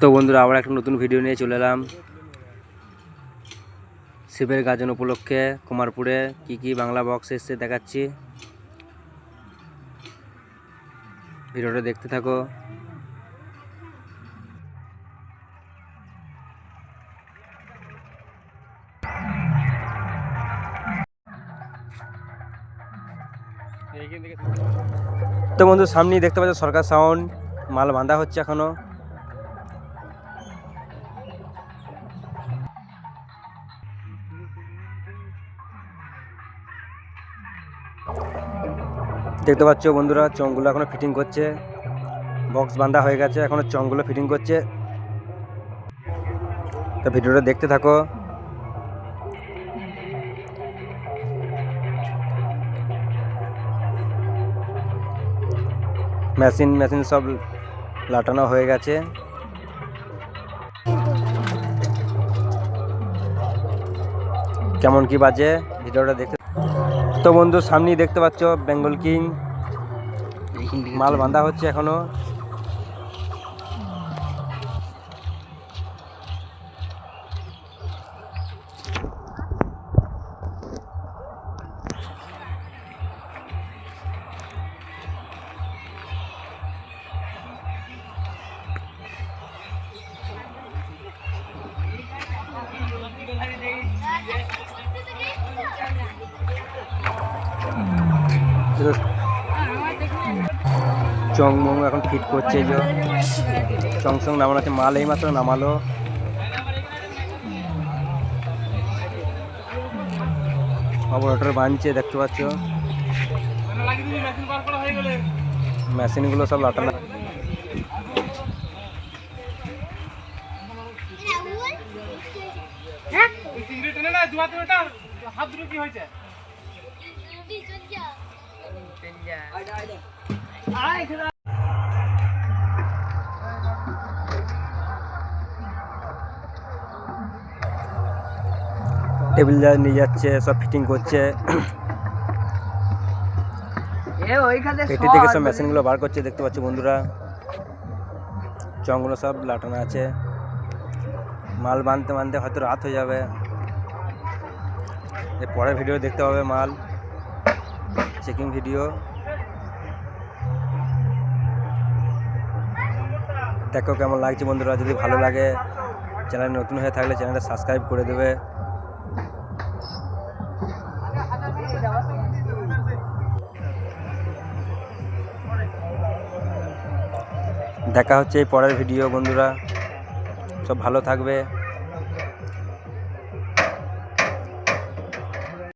তো বন্ধুরা, আবার একটা নতুন ভিডিও নিয়ে চলে এলাম। শিবের গাজন উপলক্ষে কুমারপুরে কি কি বাংলা বক্স এসছে দেখাচ্ছি। ভিডিওটা দেখতে থাকো। তো বন্ধু সামনেই দেখতে পাচ্ছ সরকার সাউন্ড মাল বাঁধা হচ্ছে এখনও। দেখতে পাচ্ছ বন্ধুরা চংগুলো এখনও ফিটিং করছে। বক্স বাঁধা হয়ে গেছে, এখনও চংগুলো ফিটিং করছে। তো ভিডিওটা দেখতে থাকো। মেশিন মেশিন সব লাটানো হয়ে গেছে। কেমন কি বাজে? ভিডিওটা দেখতে তো বন্ধু সামনেই দেখতে পাচ্ছ বেঙ্গল কিং। মাল বাঁধা হচ্ছে এখনও। চং মং এখন ফিট করছে যে। চং সং নামানো আছে মাল এই মাত্র নামালো। অপারেটর বানছে দেখতে পাচ্ছ। মেশিনগুলো সব লাটানো। টেবিল যা নিয়ে যাচ্ছে সব ফিটিং করছে। পেটি থেকে সব মেশিনগুলো বার করছে দেখতে পাচ্ছ বন্ধুরা। চংগুলো সব লাটানো আছে। মাল বানতে বানতে হয়তো রাত হয়ে যাবে। পরের ভিডিও দেখতে পাবে মাল। চেকিং ভিডিও দেখো কেমন লাগছে বন্ধুরা, যদি ভালো লাগে চ্যানেল নতুন হয়ে থাকলে চ্যানেলটা সাবস্ক্রাইব করে দেবে। দেখা হচ্ছে এই পরের ভিডিও বন্ধুরা, সব ভালো থাকবে।